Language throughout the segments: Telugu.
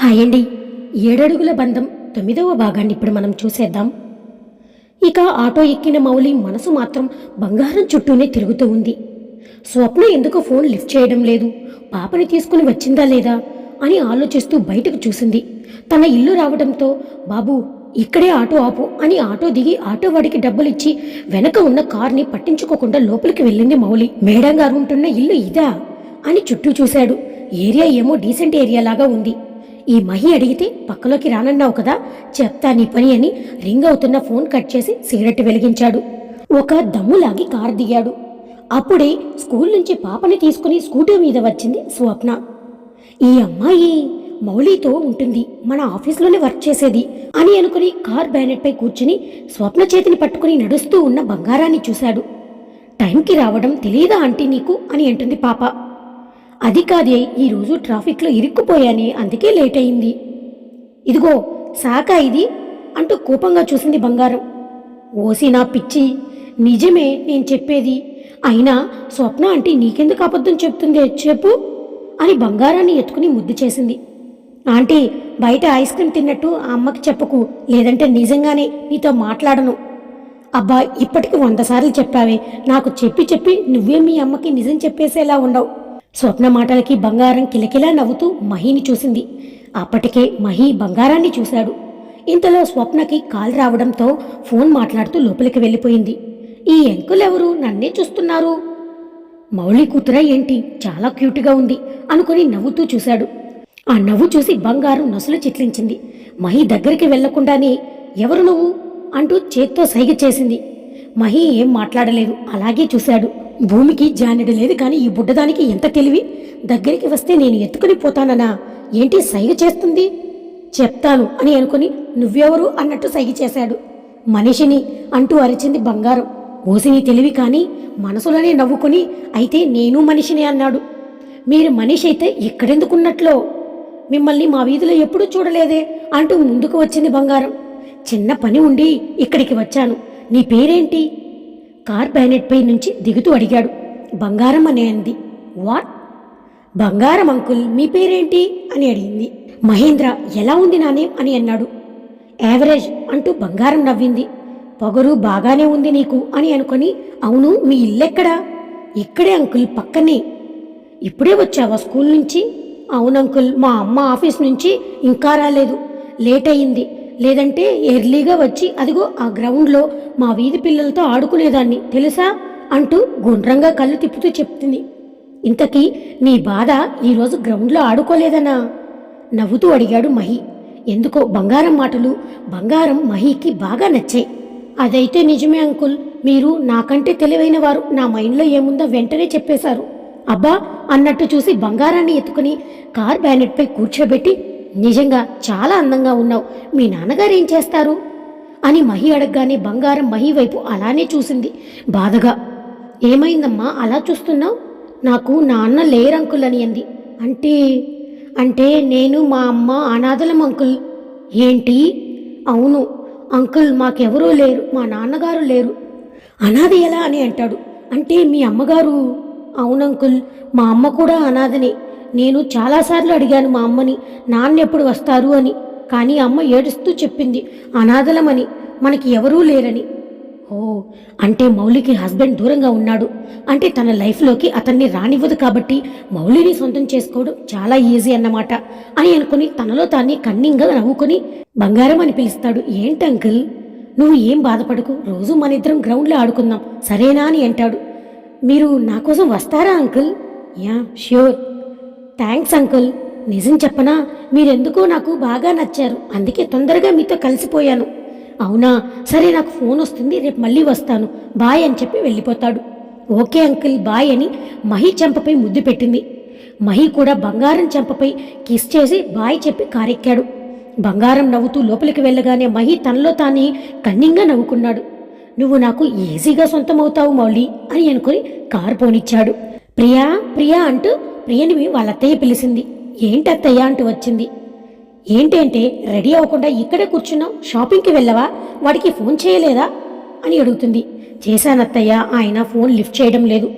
హాయ్ అండి ఏడడుగుల బంధం తొమ్మిదవ భాగాన్ని ఇప్పుడు మనం చూసేద్దాం. ఇక ఆటో ఎక్కిన మౌలి మనసు మాత్రం బంగారం చుట్టూనే తిరుగుతూ ఉంది. స్వప్న ఎందుకు ఫోన్ లిఫ్ట్ చేయడం లేదు? పాపని తీసుకుని వచ్చిందా లేదా? అని ఆలోచిస్తూ బయటకు చూసింది. తన ఇల్లు రావడంతో బాబు ఇక్కడే ఆటో ఆపు అని ఆటో దిగి ఆటో వాడికి డబ్బులిచ్చి వెనక ఉన్న కార్ని పట్టించుకోకుండా లోపలికి వెళ్ళింది మౌలి. మేడం గారు ఉంటున్న ఇల్లు ఇదా? అని చుట్టూ చూశాడు. ఏరియా ఏమో డీసెంట్ ఏరియా లాగా ఉంది. ఈ మహి అడిగితే పక్కలోకి రానన్నావు కదా చెప్తా నీ పని అని రింగ్ అవుతున్న ఫోన్ కట్ చేసి సిగరెట్ వెలిగించాడు. ఒక దమ్ములాగి కారు దిగాడు. అప్పుడే స్కూల్ నుంచి పాపని తీసుకుని స్కూటర్ మీద వచ్చింది స్వప్న. ఈ అమ్మాయి మౌలితో ఉంటుంది మన ఆఫీస్లోనే వర్క్ చేసేది అని అనుకుని కార్ బ్యానెట్ పై కూర్చుని స్వప్న చేతిని పట్టుకుని నడుస్తూ ఉన్న బంగారాన్ని చూశాడు. టైంకి రావడం తెలియదా ఆంటీ నీకు? అని అంటుంది పాప. అది కాదే ఈరోజు ట్రాఫిక్లో ఇరుక్కుపోయాని అందుకే లేట్ అయింది ఇదిగో సాకా ఇది అంటూ కోపంగా చూసింది బంగారం. ఓసి నా పిచ్చి నిజమే నేను చెప్పేది. అయినా స్వప్న అంటే నీకెందుకు అబద్ధం చెప్తుంది చెప్పు అని బంగారాన్ని ఎత్తుకుని ముద్దు చేసింది. ఆంటీ బయట ఐస్ క్రీమ్ తిన్నట్టు ఆ అమ్మకి చెప్పకు లేదంటే నిజంగానే నీతో మాట్లాడను. అబ్బా ఇప్పటికి వంద సార్లు చెప్పావే నాకు చెప్పి చెప్పి నువ్వే మీ అమ్మకి నిజం చెప్పేసేలా ఉండవు. స్వప్న మాటలకి బంగారం కిలకిలా నవ్వుతూ మహిని చూసింది. అప్పటికే మహి బంగారాన్ని చూశాడు. ఇంతలో స్వప్నకి కాల్ రావడంతో ఫోన్ మాట్లాడుతూ లోపలికి వెళ్ళిపోయింది. ఈ ఎంకులెవరు నన్నే చూస్తున్నారు. మౌళి కూతురా ఏంటి? చాలా క్యూట్గా ఉంది అనుకుని నవ్వుతూ చూశాడు. ఆ నవ్వు చూసి బంగారం నసులు చిట్లించింది. మహి దగ్గరికి వెళ్ళకుండానే ఎవరు నువ్వు? అంటూ చేత్తో సైగ చేసింది. మహి ఏం మాట్లాడలేదు. అలాగే చూశాడు. భూమికి జానెడు లేదు కానీ ఈ బుడ్డదానికి ఎంత తెలివి? దగ్గరికి వస్తే నేను ఎత్తుకుని పోతాననా? ఏంటి సైగ చేస్తుంది? చెప్తాను అని అనుకుని నువ్వెవరు అన్నట్టు సైగ చేశాడు. మనిషిని అంటూ అరిచింది బంగారం. ఓసిని తెలివి కానీ మనసులోనే నవ్వుకుని అయితే నేను మనిషిని అన్నాడు. మీరు మనిషి అయితే ఇక్కడెందుకున్నట్లో? మిమ్మల్ని మా వీధిలో ఎప్పుడూ చూడలేదే అంటూ ముందుకు వచ్చింది బంగారం. చిన్న పని ఉండి ఇక్కడికి వచ్చాను. నీ పేరేంటి? కార్ బ్యానెట్ పై నుంచి దిగుతూ అడిగాడు. బంగారం అనే అంది. వాట్? బంగారం అంకుల్ మీ పేరేంటి? అని అడిగింది. మహేంద్ర ఎలా ఉంది నానే అని అన్నాడు. యావరేజ్ అంటూ బంగారం నవ్వింది. పొగరు బాగానే ఉంది నీకు? అని అనుకొని అవును మీ ఇల్లెక్కడా? ఇక్కడే అంకుల్ పక్కనే. ఇప్పుడే వచ్చావా స్కూల్ నుంచి? అవును అంకుల్ మా అమ్మ ఆఫీస్ నుంచి ఇంకా రాలేదు. లేట్ అయింది లేదంటే ఎర్లీగా వచ్చి అదిగో ఆ గ్రౌండ్లో మా వీధి పిల్లలతో ఆడుకునేదాన్ని తెలుసా? అంటూ గుండ్రంగా కళ్ళు తిప్పుతూ చెప్తుంది. ఇంతకీ నీ బాధ ఈరోజు గ్రౌండ్లో ఆడుకోలేదనా? నవ్వుతూ అడిగాడు మహి. ఎందుకో బంగారం మాటలు బంగారం మహికి బాగా నచ్చాయి. అదైతే నిజమే అంకుల్ మీరు నాకంటే తెలివైన వారు నా మైండ్లో ఏముందో వెంటనే చెప్పేశారు. అబ్బా అన్నట్టు చూసి బంగారాన్ని ఎత్తుకుని కార్ బ్యానెట్పై కూర్చోబెట్టి నిజంగా చాలా అందంగా ఉన్నావు. మీ నాన్నగారు ఏం చేస్తారు? అని మహి అడగగానే బంగారం మహి వైపు అలానే చూసింది. బాధగా ఏమైందమ్మా అలా చూస్తున్నావు? నాకు నాన్న లేరు అంకుల్ అని అంది. అంటే అంటే నేను మా అమ్మ అనాథలం అంకుల్. ఏంటి? అవును అంకుల్ మాకెవరూ లేరు మా నాన్నగారు లేరు. అనాథ ఎలా అని అంటాడు. అంటే మీ అమ్మగారు అవును అంకుల్ మా అమ్మ కూడా అనాథనే. నేను చాలాసార్లు అడిగాను మా అమ్మని నాన్న ఎప్పుడు వస్తారు? అని. కానీ అమ్మ ఏడుస్తూ చెప్పింది అనాథలమని మనకి ఎవరూ లేరని. ఓ అంటే మౌలికి హస్బెండ్ దూరంగా ఉన్నాడు. అంటే తన లైఫ్లోకి అతన్ని రానివ్వదు కాబట్టి మౌలిని సొంతం చేసుకోవడం చాలా ఈజీ అన్నమాట అని అనుకుని తనలో తాన్ని కన్నింగా నవ్వుకొని బంగారం అని పిలుస్తాడు. ఏంటి అంకుల్? నువ్వు ఏం బాధపడకు. రోజు మన ఇద్దరం గ్రౌండ్లో ఆడుకుందాం. సరేనా? అని అంటాడు. మీరు నా కోసం వస్తారా uncle? Yeah sure. Thanks uncle. నిజం చెప్పనా మీరెందుకో నాకు బాగా నచ్చారు. అందుకే తొందరగా మీతో కలిసిపోయాను. అవునా సరే నాకు ఫోన్ వస్తుంది రేపు మళ్ళీ వస్తాను. బాయ్ అని చెప్పి వెళ్ళిపోతాడు. ఓకే అంకుల్ బాయ్ అని మహి చెంపపై ముద్దు పెట్టింది. మహి కూడా బంగారం చెంపపై కిస్ చేసి బాయ్ చెప్పి కారెక్కాడు. బంగారం నవ్వుతూ లోపలికి వెళ్ళగానే మహి తనలో తానే కన్నింగా నవ్వుకున్నాడు. నువ్వు నాకు ఈజీగా సొంతమవుతావు మౌలి అని అనుకుని కారు పోనిచ్చాడు. ప్రియా ప్రియా అంటూ ప్రియనివి వాళ్ళ అత్తయ్య పిలిచింది ఏంటి అత్తయ్య అంటూ వచ్చింది. ఏంటంటే రెడీ అవ్వకుండా ఇక్కడే కూర్చున్నావు షాపింగ్కి వెళ్ళవా? వాడికి ఫోన్ చేయలేదా? అని అడుగుతుంది. చేశానత్తయ్య ఆయన ఫోన్ లిఫ్ట్ చేయడం లేదు.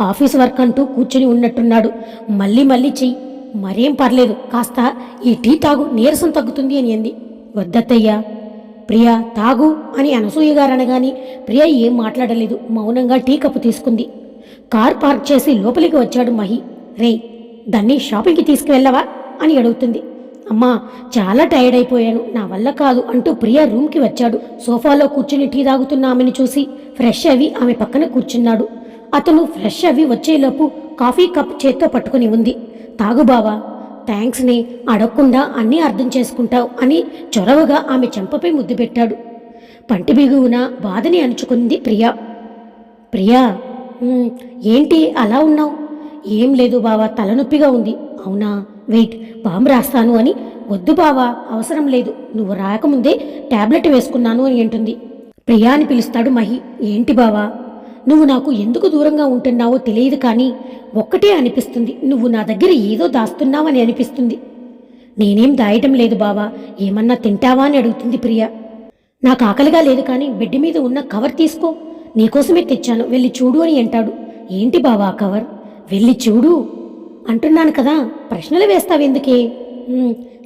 ఆఫీస్ వర్క్ అంటూ కూర్చొని ఉన్నట్టున్నాడు. మళ్ళీ మళ్ళీ చెయ్యి. మరేం పర్లేదు. కాస్త ఈ టీ తాగు. నీరసం తగ్గుతుంది అని అంది. వద్దత్తయ్యా. ప్రియా తాగు అని అనసూయ గారు అనగాని ప్రియ ఏం మాట్లాడలేదు. మౌనంగా టీ కప్పు తీసుకుంది. కార్ పార్క్ చేసి లోపలికి వచ్చాడు మహి. రే దాన్ని షాపింగ్కి తీసుకువెళ్ళవా? అని అడుగుతుంది. అమ్మా చాలా టైర్డ్ అయిపోయాను. నా వల్ల కాదు అంటూ ప్రియా రూమ్కి వచ్చాడు. సోఫాలో కూర్చుని టీ తాగుతున్న ఆమెను చూసి ఫ్రెష్ అవి ఆమె పక్కన కూర్చున్నాడు. అతను ఫ్రెష్ అవి వచ్చేలోపు కాఫీ కప్ చేత్తో పట్టుకుని ఉంది. తాగు బావా థ్యాంక్స్ని అడగకుండా అన్నీ అర్థం చేసుకుంటావు అని చొరవగా ఆమె చెంపపై ముద్దు పెట్టాడు. పంటి బిగువున బాధని అణుచుకుంది ప్రియా. ప్రియా ఏంటి అలా ఉన్నావు? ఏం లేదు బావా తలనొప్పిగా ఉంది. అవునా? వెయిట్ బాంబు రాస్తాను అని. వద్దు బావా అవసరం లేదు. నువ్వు రాకముందే టాబ్లెట్ వేసుకున్నాను అని అంటుంది. ప్రియా అని పిలుస్తాడు మహి. ఏంటి బావా? నువ్వు నాకు ఎందుకు దూరంగా ఉంటున్నావో తెలియదు కానీ ఒక్కటే అనిపిస్తుంది. నువ్వు నా దగ్గర ఏదో దాస్తున్నావని అనిపిస్తుంది. నేనేం దాయటం లేదు బావా. ఏమన్నా తింటావా అని అడుగుతుంది ప్రియా. నాకు ఆకలిగా లేదు కానీ బెడ్ మీద ఉన్న కవర్ తీసుకో. నీకోసమే తెచ్చాను. వెళ్ళి చూడు అని అంటాడు. ఏంటి బావా ఆ కవర్? వెళ్ళి చూడు. అంటున్నాను కదా ప్రశ్నలు వేస్తావెందుకే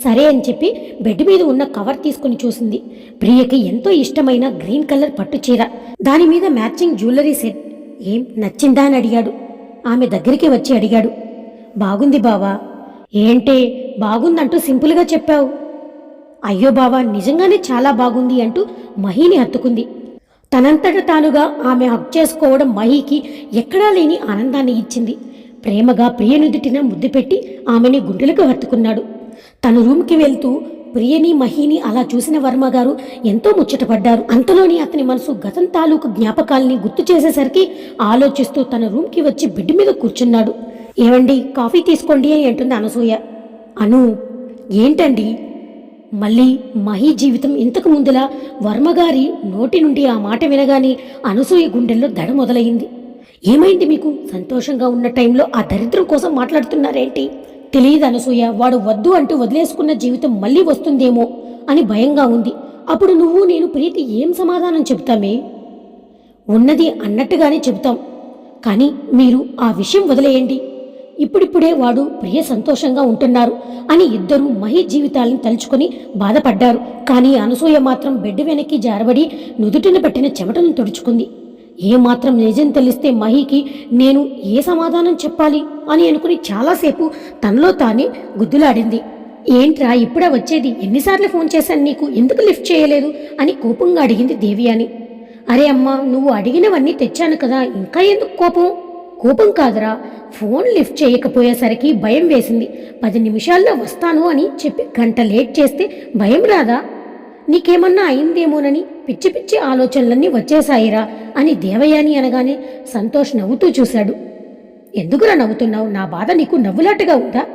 సరే అని చెప్పి బెడ్ మీద ఉన్న కవర్ తీసుకుని చూసింది. ప్రియకి ఎంతో ఇష్టమైన గ్రీన్ కలర్ పట్టు చీర. దాని మీద మ్యాచింగ్ జ్యువెలరీ సెట్. ఏం నచ్చిందా అని అడిగాడు. ఆమె దగ్గరికి వచ్చి అడిగాడు. బాగుంది బావా. ఏంటే బాగుందంటూ సింపుల్గా చెప్పావు. అయ్యో బావా నిజంగానే చాలా బాగుంది అంటూ మహిని హత్తుకుంది. తనంతట తానుగా ఆమె హక్ చేసుకోవడం మహికి ఎక్కడా లేని ఆనందాన్ని ఇచ్చింది. ప్రేమగా ప్రియనుదుటిన ముద్దు పెట్టి ఆమెని గుండెలకు హత్తుకున్నాడు. తన రూమ్కి వెళ్తూ ప్రియని మహిని అలా చూసిన వర్మ గారు ఎంతో ముచ్చటపడ్డారు. అంతలోని అతని మనసు గతం తాలూకు జ్ఞాపకాల్ని గుర్తు చేసేసరికి ఆలోచిస్తూ తన రూమ్కి వచ్చి బెడ్ మీద కూర్చున్నాడు. ఏవండి కాఫీ తీసుకోండి అని అంటుంది అనసూయ. అను ఏంటండి? మళ్ళీ మహి జీవితం ఇంతకు ముందులా వర్మగారి నోటి నుండి ఆ మాట వినగానే అనసూయ గుండెల్లో దడ మొదలైంది. ఏమైంది మీకు? సంతోషంగా ఉన్న టైంలో ఆ దరిద్రం కోసం మాట్లాడుతున్నారేంటి? తెలియదు అనసూయ వాడు వద్దు అంటూ వదిలేసుకున్న జీవితం మళ్ళీ వస్తుందేమో అని భయంగా ఉంది. అప్పుడు నువ్వు నేను ప్రీతి ఏం సమాధానం చెబుతామే? ఉన్నది అన్నట్టుగానే చెబుతాం. కానీ మీరు ఆ విషయం వదిలేయండి. ఇప్పుడిప్పుడే వాడు ప్రియ సంతోషంగా ఉంటున్నారు అని ఇద్దరూ మహి జీవితాలను తలుచుకొని బాధపడ్డారు. కానీ అనసూయ మాత్రం బెడ్ వెనక్కి జారబడి నుదుటిన పెట్టిన చెమటను తుడుచుకుంది. ఏమాత్రం నిజం తెలిస్తే మహికి నేను ఏ సమాధానం చెప్పాలి అని అనుకుని చాలాసేపు తనలో తానే గుద్దులాడింది. ఏంట్రా ఇప్పుడే వచ్చేది? ఎన్నిసార్లు ఫోన్ చేశాను నీకు? ఎందుకు లిఫ్ట్ చేయలేదు? అని కోపంగా అడిగింది దేవియాని. అరే అమ్మా నువ్వు అడిగినవన్నీ తెచ్చాను కదా ఇంకా ఎందుకు కోపం? కోపం కాదురా ఫోన్ లిఫ్ట్ చేయకపోయేసరికి భయం వేసింది. పది నిమిషాల్లో వస్తాను అని చెప్పి గంట లేట్ చేస్తే భయం రాదా? నీకేమన్నా అయిందేమోనని పిచ్చి పిచ్చి ఆలోచనలన్నీ వచ్చేసాయిరా అని దేవయాని అనగానే సంతోష్ నవ్వుతూ చూశాడు. ఎందుకురా నవ్వుతున్నావు? నా బాధ నీకు నవ్వులాటగా ఉందా?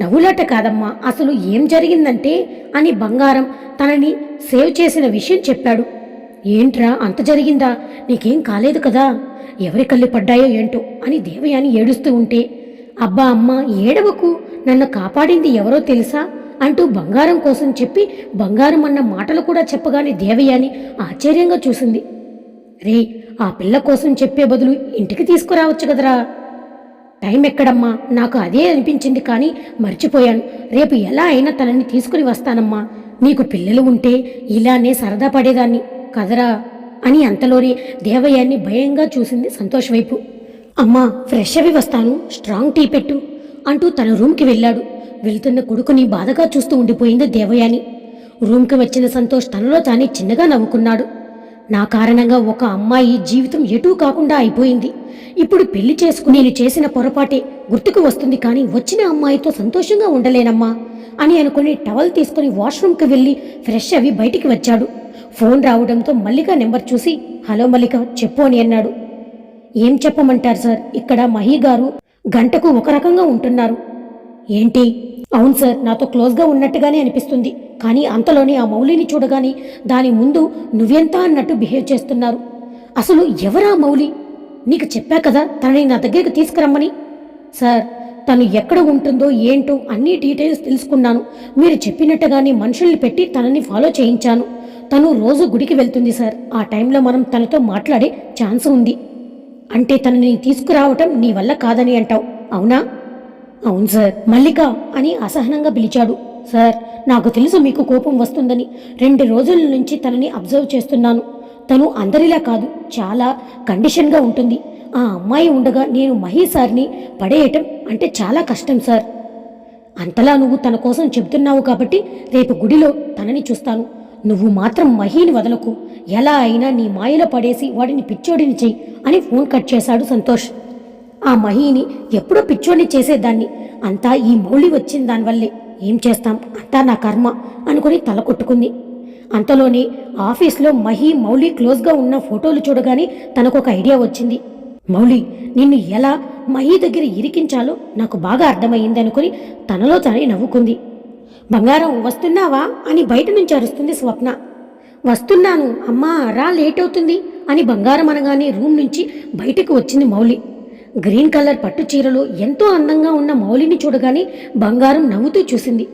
నవ్వులాట కాదమ్మా అసలు ఏం జరిగిందంటే అని బంగారం తనని సేవ్ చేసిన విషయం చెప్పాడు. ఏంట్రా అంత జరిగిందా? నీకేం కాలేదు కదా? ఎవరి కళ్ళు పడ్డాయో ఏంటో అని దేవయాని ఏడుస్తూ ఉంటే అబ్బా అమ్మ ఏడవకు నన్ను కాపాడింది ఎవరో తెలుసా? అంటూ బంగారం కోసం చెప్పి బంగారం అన్న మాటలు కూడా చెప్పగానే దేవయాని ఆశ్చర్యంగా చూసింది. రే ఆ పిల్ల కోసం చెప్పే బదులు ఇంటికి తీసుకురావచ్చు కదరా. టైం ఎక్కడమ్మా? నాకు అదే అనిపించింది కానీ మర్చిపోయాను. రేపు ఎలా అయినా తనని తీసుకుని వస్తానమ్మా. నీకు పిల్లలు ఉంటే ఇలానే సరదా పడేదాన్ని కదరా అని అంతలోనే దేవయాన్ని భయంగా చూసింది సంతోష్ వైపు. అమ్మా ఫ్రెష్ అవి వస్తాను స్ట్రాంగ్ టీ పెట్టు అంటూ తన రూమ్కి వెళ్ళాడు. వెళ్తున్న కొడుకుని బాధగా చూస్తూ ఉండిపోయింది దేవయాని. రూమ్కి వచ్చిన సంతోష్ తనలో తానే చిన్నగా నవ్వుకున్నాడు. నా కారణంగా ఒక అమ్మాయి జీవితం ఎటూ కాకుండా అయిపోయింది. ఇప్పుడు పెళ్ళి చేసుకుని నేను చేసిన పొరపాటే గుర్తుకు వస్తుంది కానీ వచ్చిన అమ్మాయితో సంతోషంగా ఉండలేనమ్మా అని అనుకుని టవల్ తీసుకుని వాష్రూమ్కి వెళ్ళి ఫ్రెష్ అవి బయటికి వచ్చాడు. ఫోన్ రావడంతో మల్లిక నెంబర్ చూసి హలో మల్లిక చెప్పు అని అన్నాడు. ఏం చెప్పమంటారు సార్? ఇక్కడ మహి గారు గంటకు ఒక రకంగా ఉంటున్నారు. ఏంటి? అవును సార్ నాతో క్లోజ్గా ఉన్నట్టుగానే అనిపిస్తుంది. కానీ అంతలోనే ఆ మౌలిని చూడగానే దాని ముందు నువ్వెంత అన్నట్టు బిహేవ్ చేస్తున్నారు. అసలు ఎవరా మౌలి? నీకు చెప్పా కదా తనని నా దగ్గరికి తీసుకురమ్మని. సార్ తను ఎక్కడ ఉంటుందో ఏంటో అన్ని డీటెయిల్స్ తెలుసుకున్నాను. మీరు చెప్పినట్టుగానే మనుషుల్ని పెట్టి తనని ఫాలో చేయించాను. తను రోజు గుడికి వెళ్తుంది సార్. ఆ టైంలో మనం తనతో మాట్లాడే ఛాన్స్ ఉంది. అంటే తనని తీసుకురావటం నీ వల్ల కాదని అంటావు. అవునా? అవును సార్. మల్లిక అని అసహనంగా పిలిచాడు. సార్ నాకు తెలుసు మీకు కోపం వస్తుందని. రెండు రోజుల నుంచి తనని అబ్జర్వ్ చేస్తున్నాను. తను అందరిలా కాదు చాలా కండిషన్గా ఉంటుంది. ఆ అమ్మాయి ఉండగా నేను మహీ సార్ని పడేయటం అంటే చాలా కష్టం సార్. అంతలా నువ్వు తన కోసం చెబుతున్నావు కాబట్టి రేపు గుడిలో తనని చూస్తాను. నువ్వు మాత్రం మహీని వదలకు. ఎలా అయినా నీ మాయలో పడేసి వాడిని పిచ్చోడిని చెయ్యి అని ఫోన్ కట్ చేశాడు సంతోష్. ఆ మహిని ఎప్పుడో పిచ్చోడిని చేసేదాన్ని. అంతా ఈ మౌళి వచ్చిన దానివల్లే. ఏం చేస్తాం? అంతా నా కర్మ అనుకుని తల కొట్టుకుంది. అంతలోనే ఆఫీస్లో మహి మౌలి క్లోజ్గా ఉన్న ఫోటోలు చూడగానే తనకు ఒక ఐడియా వచ్చింది. మౌలి నిన్ను ఎలా మహి దగ్గర ఇరికించాలో నాకు బాగా అర్థమైంది అనుకుని తనలో తనే నవ్వుకుంది. బంగారం వస్తున్నావా? అని బయట నుంచి అరుస్తుంది స్వప్న. వస్తున్నాను అమ్మా రా లేట్ అవుతుంది అని బంగారం అనగానే రూమ్ నుంచి బయటకు వచ్చింది మౌలి. గ్రీన్ కలర్ పట్టు చీరలో ఎంతో అందంగా ఉన్న మౌలిని చూడగానే బంగారం నవ్వుతూ చూసింది.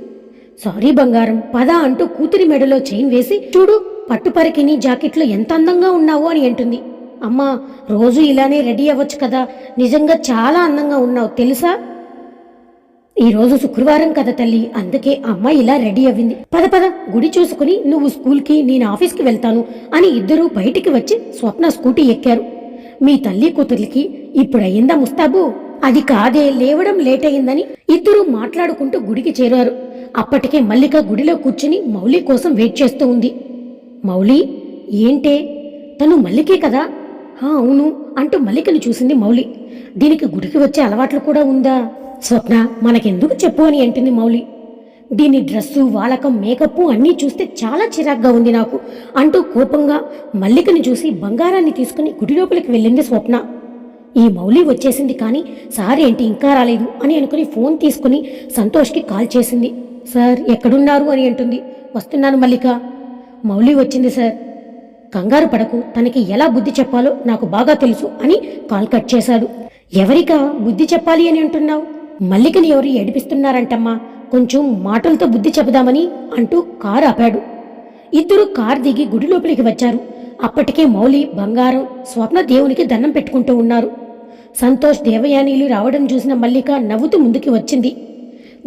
సారీ బంగారం పద అంటూ కూతురి మెడలో చైన్ వేసి చూడు పట్టు పరికిని జాకెట్లో ఎంత అందంగా ఉన్నావు అని అంటుంది. అమ్మా రోజు ఇలానే రెడీ అవ్వచ్చు కదా నిజంగా చాలా అందంగా ఉన్నావు తెలుసా? ఈరోజు శుక్రవారం కదా తల్లి అందుకే అమ్మ ఇలా రెడీ అవ్వింది. పద పద గుడి చూసుకుని నువ్వు స్కూల్కి నేను ఆఫీస్కి వెళ్తాను అని ఇద్దరూ బయటికి వచ్చి స్వప్న స్కూటీ ఎక్కారు. మీ తల్లి కూతుర్లకి ఇప్పుడయ్యిందా ముస్తాబు? అది కాదే లేవడం లేట్ అయిందని ఇద్దరూ మాట్లాడుకుంటూ గుడికి చేరారు. అప్పటికే మల్లిక గుడిలో కూర్చుని మౌలి కోసం వెయిట్ చేస్తూ ఉంది. మౌలి ఏంటే? తను మల్లికే కదా? "హా, అవును అంటూ మల్లికని చూసింది మౌలి. దీనికి గుడికి వచ్చే అలవాట్లు కూడా ఉందా? స్వప్న మనకెందుకు చెప్పు అని అంటుంది మౌలి. దీని డ్రెస్సు వాలకం మేకప్ అన్నీ చూస్తే చాలా చిరాగ్గా ఉంది నాకు అంటూ కోపంగా మల్లికని చూసి బంగారాన్ని తీసుకుని గుడి లోపలికి వెళ్ళింది స్వప్న. ఈ మౌలి వచ్చేసింది కానీ సార్ ఏంటి ఇంకా రాలేదు? అని అనుకుని ఫోన్ తీసుకుని సంతోష్కి కాల్ చేసింది. సార్ ఎక్కడున్నారు? అని అంటుంది. వస్తున్నాను మల్లిక. మౌలి వచ్చింది సార్ కంగారు పడకు. తనకి ఎలా బుద్ధి చెప్పాలో నాకు బాగా తెలుసు అని కాల్ కట్ చేశాడు. ఎవరికా బుద్ధి చెప్పాలి అని అంటున్నావు? మల్లికని ఎవరు ఏడిపిస్తున్నారంటమ్మా. కొంచెం మాటలతో బుద్ధి చెబుదామని అంటూ కారు ఆపాడు. ఇద్దరు కారు దిగి గుడి లోపలికి వచ్చారు. అప్పటికే మౌలి బంగారం స్వప్న దేవునికి దండం పెట్టుకుంటూ ఉన్నారు. సంతోష్ దేవయానీలు రావడం చూసిన మల్లిక నవ్వుతూ ముందుకి వచ్చింది.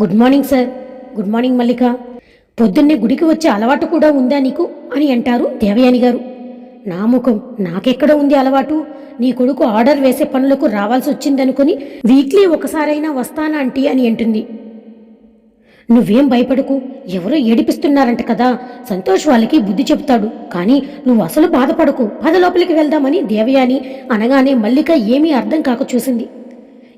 Good morning sir. Good morning Mallika. పొద్దున్నే గుడికి వచ్చే అలవాటు కూడా ఉందా నీకు? అని అంటారు దేవయాని గారు. నా ముఖం నాకెక్కడ ఉంది అలవాటు? నీ కొడుకు ఆర్డర్ వేసే పనులకు రావాల్సి వచ్చిందనుకుని వీక్లీ ఒకసారైనా వస్తానా అంటీ అని అంటుంది. నువ్వేం భయపడకు. ఎవరో ఏడిపిస్తున్నారంట కదా. సంతోష్ వాళ్ళకి బుద్ధి చెబుతాడు. కానీ నువ్వు అసలు బాధపడకు. పద లోపలికి వెళ్దామని దేవయాని అనగానే మల్లిక ఏమీ అర్థం కాక చూసింది.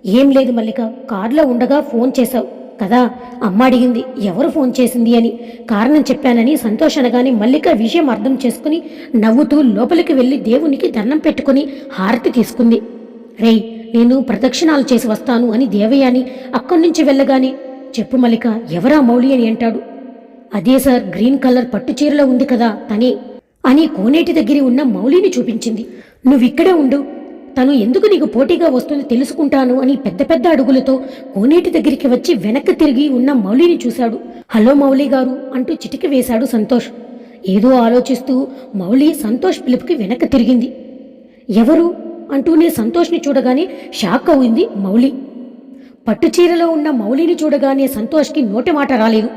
ఏం లేదు మల్లిక. కారులో ఉండగా ఫోన్ చేశావు. కదా అమ్మ అడిగింది. ఎవరు ఫోన్ చేసింది అని. కారణం చెప్పానని సంతోష్ అనగానే మల్లిక విషయం అర్థం చేసుకుని నవ్వుతూ లోపలికి వెళ్ళి దేవునికి దండం పెట్టుకుని హారతి తీసుకుంది. రేయ్ నేను ప్రదక్షిణాలు చేసి వస్తాను అని దేవయాని అక్కడి నుంచి వెళ్ళగానే చెప్పు మల్లిక ఎవరా మౌలి అని అంటాడు. అదే సార్ గ్రీన్ కలర్ పట్టు చీరలో ఉంది కదా తనే అని కోనేటి దగ్గర ఉన్న మౌలిని చూపించింది. నువ్విక్కడే ఉండు. తను ఎందుకు నీకు పోటీగా వస్తుందో తెలుసుకుంటాను అని పెద్ద పెద్ద అడుగులతో కోనేటి దగ్గరికి వచ్చి వెనక్కి తిరిగి ఉన్న మౌలిని చూశాడు. హలో మౌలి గారు అంటూ చిటికి వేశాడు సంతోష్. ఏదో ఆలోచిస్తూ మౌలి సంతోష్ పిలుపుకి వెనక్కి తిరిగింది. ఎవరు? అంటూనే సంతోష్ని చూడగానే షాక్ అయింది మౌలి పట్టుచీరలో ఉన్న మౌలిని చూడగానే సంతోష్కి నోటి మాట రాలేదు.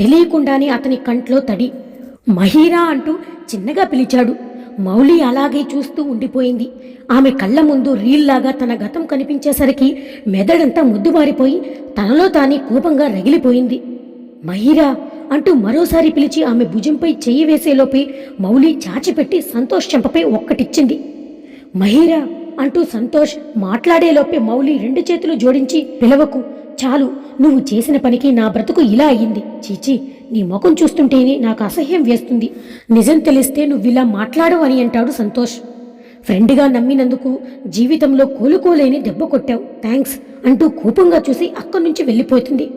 తెలియకుండానే అతని కంట్లో తడి. మహీరా అంటూ చిన్నగా పిలిచాడు. మౌలి అలాగే చూస్తూ ఉండిపోయింది. ఆమె కళ్ళ ముందు రీల్లాగా తన గతం కనిపించేసరికి మెదడంతా ముద్దుబారిపోయి తనలో తానే కోపంగా రగిలిపోయింది. మహీరా అంటూ మరోసారి పిలిచి ఆమె భుజంపై చెయ్యి వేసేలోపే మౌలి చాచిపెట్టి సంతోష్ చెంపపై ఒక్కటిచ్చింది. మహీరా అంటూ సంతోష్ మాట్లాడేలోపే మౌలి రెండు చేతులు జోడించి పిలవకు చాలు నువ్వు చేసిన పనికి నా బ్రతుకు ఇలా అయ్యింది. చీచి నీ ముఖం చూస్తుంటేనే నాకు అసహ్యం వేస్తుంది. నిజం తెలిస్తే నువ్విలా మాట్లాడవు అని అంటాడు సంతోష్. ఫ్రెండ్గా నమ్మినందుకు జీవితంలో కోలుకోలేని దెబ్బ కొట్టావు. థ్యాంక్స్ అంటూ కోపంగా చూసి అక్కడి నుంచి వెళ్ళిపోతుంది.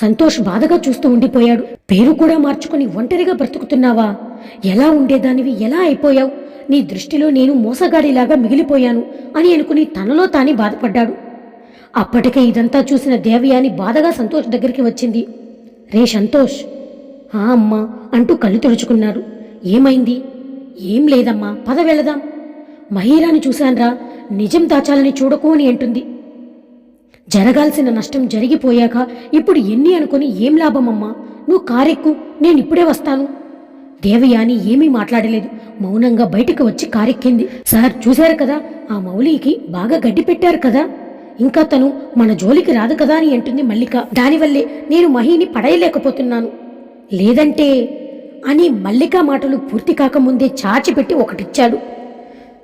సంతోష్ బాధగా చూస్తూ ఉండిపోయాడు. పేరు కూడా మార్చుకుని ఒంటరిగా బ్రతుకుతున్నావా? ఎలా ఉండేదానివి? ఎలా అయిపోయావు? నీ దృష్టిలో నేను మోసగాడిలాగా మిగిలిపోయాను అని అనుకుని తనలో తానే బాధపడ్డాడు. అప్పటికే ఇదంతా చూసిన దేవయాని బాధగా సంతోష్ దగ్గరికి వచ్చింది. రే సంతోష్! ఆ అమ్మా! అంటూ కళ్ళు తుడుచుకున్నారు ఏమైంది? ఏం లేదమ్మా! పద వెళదాం. మహీరాని చూశాన్రా. నిజం దాచాలని చూడకు అని అంటుంది. జరగాల్సిన నష్టం జరిగిపోయాక ఇప్పుడు ఎన్ని అనుకుని ఏం లాభమమ్మా? నువ్వు కారెక్కు. నేను ఇప్పుడే వస్తాను. దేవయాని ఏమీ మాట్లాడలేదు. మౌనంగా బయటకు వచ్చి కారెక్కింది. సార్ చూశారు కదా ఆ మౌలికి బాగా గడ్డి పెట్టారు కదా. ఇంకా తను మన జోలికి రాదు కదా అని అంటుంది మల్లిక. దానివల్లే నేను మహిని పడయలేకపోతున్నాను. లేదంటే అని మల్లిక మాటలు పూర్తి కాకముందే చాచిపెట్టి ఒకటిచ్చాడు.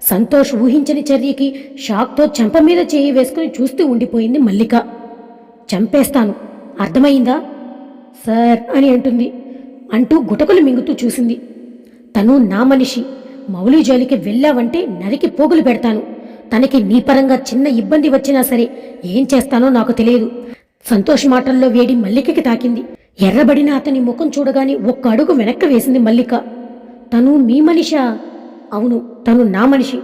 సంతోష్ ఊహించని చర్యకి షాక్తో చెంప మీద చేయి వేసుకుని చూస్తూ ఉండిపోయింది మల్లిక. చంపేస్తాను. అర్థమైందా? సార్ అని అంటుంది. అంటూ గుటకులు మింగుతూ చూసింది. తను నా మనిషి మౌలి జోలికి వెళ్ళావంటే నరికి పోగులు పెడతాను. తనకి నీ పరంగా చిన్న ఇబ్బంది వచ్చినా సరే ఏం చేస్తానో నాకు తెలియదు. సంతోష్ మాటల్లో వేడి మల్లికకి తాకింది. ఎర్రబడిన అతని ముఖం చూడగానే ఒక్క అడుగు వెనక్కి వేసింది మల్లిక. తను మీ మనిషా? అవును తను నా మనిషి.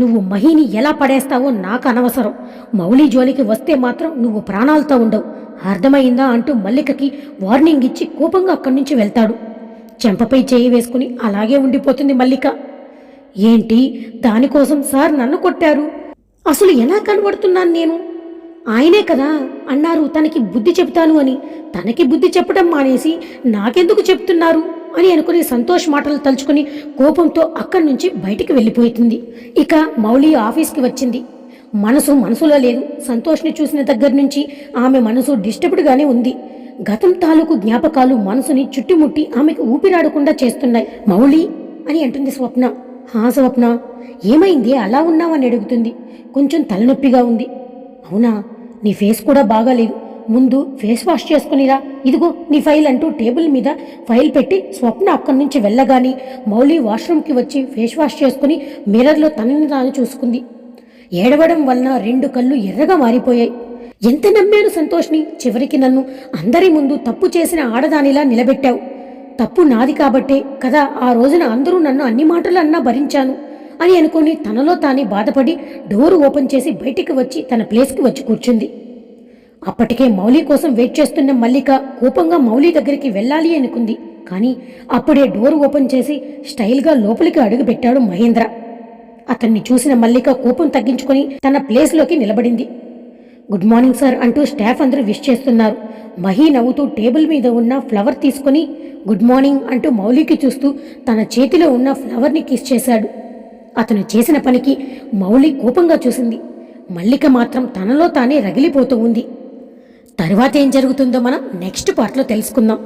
నువ్వు మహిని ఎలా పడేస్తావో నాకు అనవసరం. మౌలి జోలికి వస్తే మాత్రం నువ్వు ప్రాణాలతో ఉండవు. అర్థమైందా అంటూ మల్లికకి వార్నింగ్ ఇచ్చి కోపంగా అక్కడి నుంచి వెళ్తాడు. చెంపపై చేయి వేసుకుని అలాగే ఉండిపోతుంది మల్లిక. ఏంటి? దానికోసం సార్ నన్ను కొట్టారు. అసలు ఎలా కనబడుతున్నాను నేను? ఆయనే కదా అన్నారు తనకి బుద్ధి చెప్తాను అని. తనకి బుద్ధి చెప్పడం మానేసి నాకెందుకు చెప్తున్నారు అని అనుకుని సంతోష్ మాటలు తలుచుకుని కోపంతో అక్కడి నుంచి బయటికి వెళ్ళిపోతుంది. ఇక మౌలి ఆఫీస్కి వచ్చింది. మనసు మనసులో లేదు. సంతోష్ని చూసిన దగ్గర నుంచి ఆమె మనసు డిస్టర్బ్డ్గానే ఉంది. గతం తాలూకు జ్ఞాపకాలు మనసుని చుట్టుముట్టి ఆమెకు ఊపిరాడకుండా చేస్తున్నాయి. మౌళి అని అంటుంది స్వప్న. హా స్వప్న ఏమైంది? అలా ఉన్నావని అడుగుతుంది. కొంచెం తలనొప్పిగా ఉంది. అవునా? నీ ఫేస్ కూడా బాగాలేదు. ముందు ఫేస్ వాష్ చేసుకునిరా ఇదిగో నీ ఫైల్ అంటూ టేబుల్ మీద ఫైల్ పెట్టి స్వప్న అక్కడి నుంచి వెళ్ళగాని మౌలి వాష్రూమ్కి వచ్చి ఫేస్ వాష్ చేసుకుని మిర్రర్లో తనని తాను చూసుకుంది. ఏడవడం వలన రెండు కళ్ళు ఎర్రగా మారిపోయాయి. ఎంత నమ్మాను సంతోష్ని? చివరికి నన్ను అందరి ముందు తప్పు చేసిన ఆడదానిలా నిలబెట్టావు. తప్పు నాది కాబట్టే కదా ఆ రోజున అందరూ నన్ను అన్ని మాటలు అన్నా భరించాను అని అనుకుని తనలో తానే బాధపడి డోరు ఓపెన్ చేసి బయటికి వచ్చి తన ప్లేస్కి వచ్చి కూర్చుంది. అప్పటికే మౌలి కోసం వెయిట్ చేస్తున్న మల్లిక కోపంగా మౌలి దగ్గరికి వెళ్ళాలి అనుకుంది. కానీ అప్పుడే డోర్ ఓపెన్ చేసి స్టైల్గా లోపలికి అడుగుపెట్టాడు మహేంద్ర. అతన్ని చూసిన మల్లిక కోపం తగ్గించుకొని తన ప్లేస్లోకి నిలబడింది. గుడ్ మార్నింగ్ సార్ అంటూ స్టాఫ్ అందరూ విష్ చేస్తున్నారు. మహీ నవ్వుతూ టేబుల్ మీద ఉన్న ఫ్లవర్ తీసుకొని గుడ్ మార్నింగ్ అంటూ మౌలికి చూస్తూ తన చేతిలో ఉన్న ఫ్లవర్ని కిస్ చేశాడు. అతను చేసిన పనికి మౌలి కోపంగా చూసింది. మల్లిక మాత్రం తనలో తానే రగిలిపోతూ ఉంది. తర్వాత ఏం జరుగుతుందో మనం నెక్స్ట్ పార్ట్లో తెలుసుకుందాం.